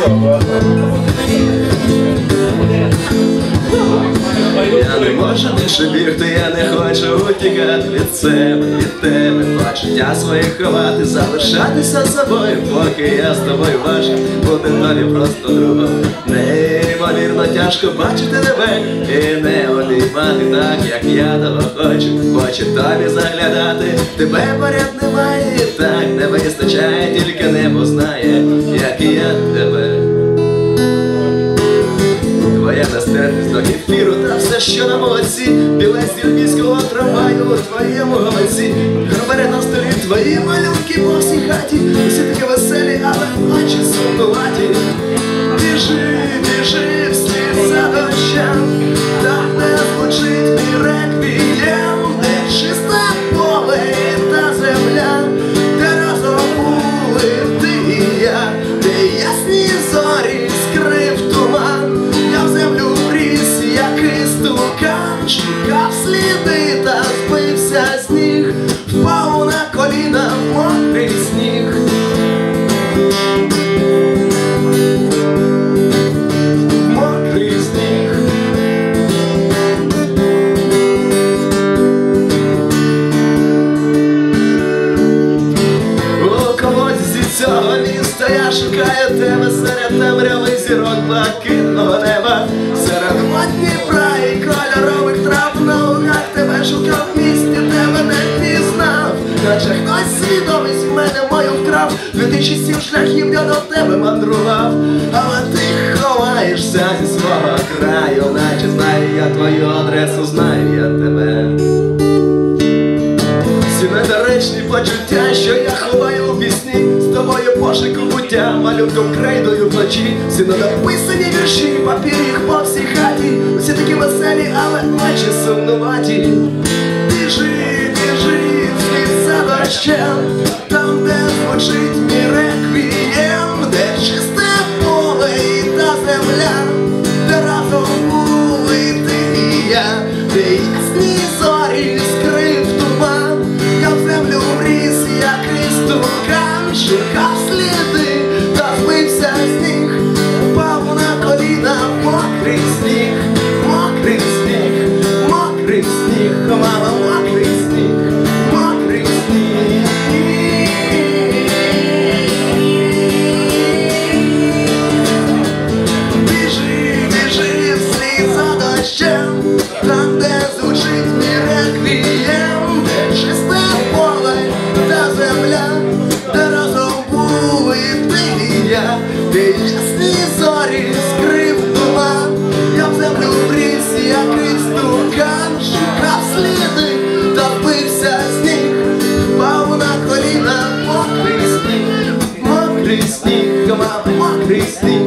Я не можу більше бігти, я не хочу утікати від себе, від тебе, почуття своїх ховати, залишатися собою, поки я з тобою важко, бути тобі просто другом. Неймовірно тяжко бачити тебе і не обіймати так, як я того хочу, хочу тобі заглядати, тебе поряд немає, так не вистачає, тільки небо знає, як і я Твоя нестерпність до ефіру та все, що на молодці. Біле сільміського трамваю у твоєму голосі Гробери на столі твої малюнки по всій хаті. Усі такі веселі, але очі сумнуваті я тебе серед темряви зірок блакитного неба, серед вод Дніпра і кольорових трав на лугах тебе шукав в місті, тебе не пізнав, наче хтось свідомість в мене мою вкрав, дві тисячі сім шляхів я до тебе мандрував, але ти ховаєшся зі свого краю, наче знаю я твою адресу, знаю я тебе. Всі недоречні почуття, що я ховаю у пісні, з тобою пошику буття, малюнком крейдою вночі, всі недописані вірші, папір їх по всій хаті, усі такі веселі, але очі сумнуваті. Біжи, біжи, вслід за дощем, там, де звучить мій реквієм, де чисте поле і та земля, де разом були ти і я, де ясні шукав сліди, та збився з ніг, упав на коліна, мокрий сніг, мокрий сніг, мокрий сніг, мама, мокрий сніг, мокрий сніг. Біжи, біжи вслід за дощем, там, де звучить мій реквієм, чисте поле та земля, де ясні зорі скрив туман, я в землю вріс, як істукан, шукав сліди, та вбився сніг, впав на коліна, мокрий сніг, мокрий сніг, мокрий сніг.